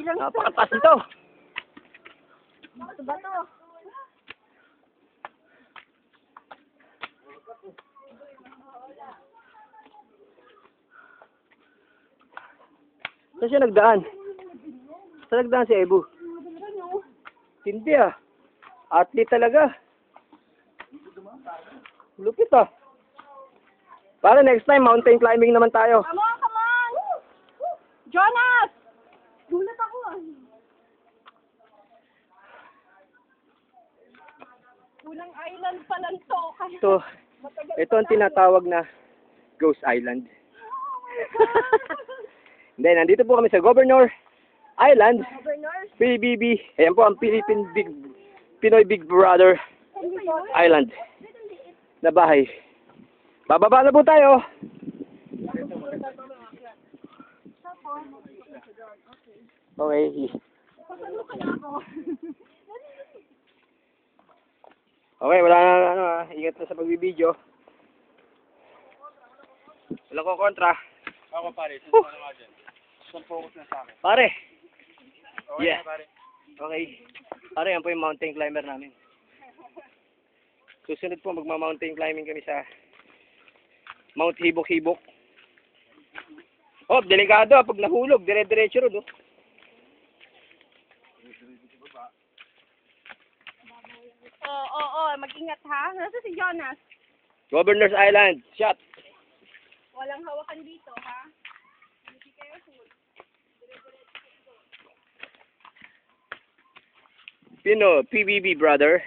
Ilang Napakataas. Ito ba to? Saan siya nagdaan? Saan nagdaan si Ebu? Hindi ah. Athlete talaga. Lupit ah. Para next time, mountain climbing naman tayo. Come on, come on! Jonas! Gulat ako ah. Kulang island pa lang to. Kaya Ito, ito ang tinatawag na Ghost Island. Hindi, nandito po kami sa Governor Island, Governor, PBB. Ayan po ang Philippine Big, Pinoy Big Brother Island na bahay. Bababa na po tayo. Okay. Okay, wala na, ano ah, ingat na sa pagbibideo. Wala ko kontra. Ako pare, susunod na nga dyan. Isang focus na sa akin. Pare, Okay Yeah. na, pare. okay. Pare, yan po yung mountain climber namin. Susunod po, magma-mountain climbing kami sa Mount Hibok-Hibok. Oh, delikado ah, pag nahulog, dire-diretso ron, oh. Oo, oo, oo, mag-ingat ha. Nasa si Jonas? Governor's Island, shot. Walang hawakan dito ha. Be careful. Pino, PBB brother.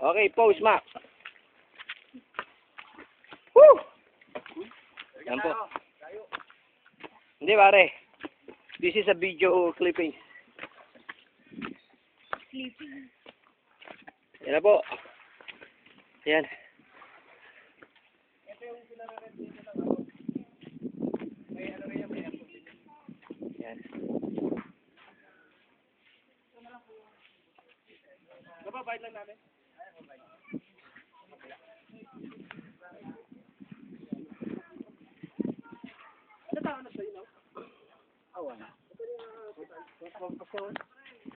Okay, pose, Mac. Woo! Yan po. Hindi, pare. This is a video clipping. Sleeping. Yan na po. Yan. Yan. Nababayad lang namin. Ano tawag na sa'yo, no? Awan.